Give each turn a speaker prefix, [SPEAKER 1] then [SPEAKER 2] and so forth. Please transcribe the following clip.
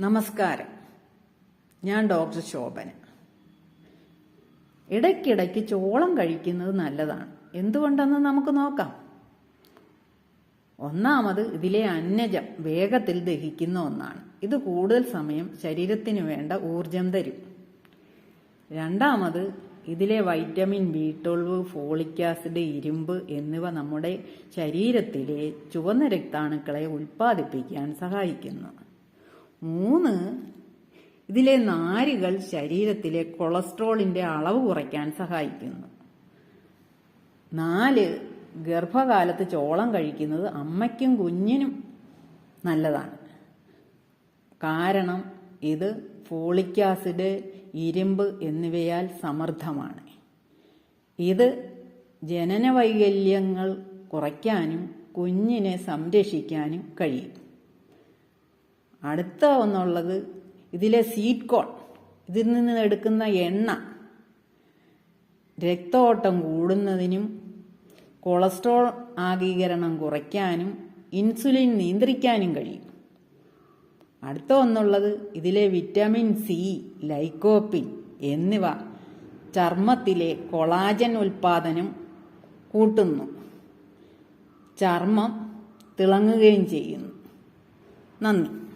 [SPEAKER 1] നമസ്കാരം. ഞാൻ ഡോക്ടർ ശോഭന. ഇടയ്ക്കിടയ്ക്ക് ചോളം കഴിക്കുന്നത് നല്ലതാണ്. എന്തുകൊണ്ടെന്ന് നമുക്ക് നോക്കാം. ഒന്നാമത് ഇതിലെ അന്നജം വേഗത്തിൽ ദഹിക്കുന്ന ഒന്നാണ്. ഇത് കൂടുതൽ സമയം ശരീരത്തിന് വേണ്ട ഊർജം തരും. രണ്ടാമത് ഇതിലെ vitamin B twelve folic acid ഇരുമ്പ് എന്നിവ നമ്മുടെ ശരീരത്തിലെ ചുവന്ന രക്താണുക്കളെ ഉൽപ്പാദിപ്പിക്കാൻ സഹായിക്കുന്നു. മൂന്ന് ഇതിലെ നാരുകൾ ശരീരത്തിലെ കൊളസ്ട്രോളിന്റെ അളവ് കുറയ്ക്കാൻ സഹായിക്കുന്നു. നാല് ഗർഭകാലത്ത് ചോളം കഴിക്കുന്നത് അമ്മയ്ക്കും കുഞ്ഞിനും നല്ലതാണ്. കാരണം ഇത് ഫോളിക് ആസിഡ് ഇരുമ്പ് എന്നിവയാൽ സമൃദ്ധമാണ് ഇത് ജനന വൈകല്യങ്ങൾ കുറയ്ക്കാനും കുഞ്ഞിനെ സംരക്ഷിക്കാനും കഴിയും. അടുത്ത ഒന്നുള്ളത് ഇതിലെ സീറ്റ് കോൺ ഇതിൽ നിന്ന് എടുക്കുന്ന എണ്ണ. രക്തോട്ടം കൂടുന്നതിനും കൊളസ്ട്രോൾ ആഗീകരണം കുറയ്ക്കാനും ഇൻസുലിൻ നിയന്ത്രിക്കാനും കഴിയും. അടുത്ത ഒന്നുള്ളത് ഇതിലെ വിറ്റാമിൻ സി ലൈക്കോപ്പിൻ എന്നിവ ചർമ്മത്തിലെ കൊളാജൻ ഉൽപാദനം കൂട്ടുന്നു. ചർമ്മം തിളങ്ങുകയും ചെയ്യുന്നു. നന്ദി.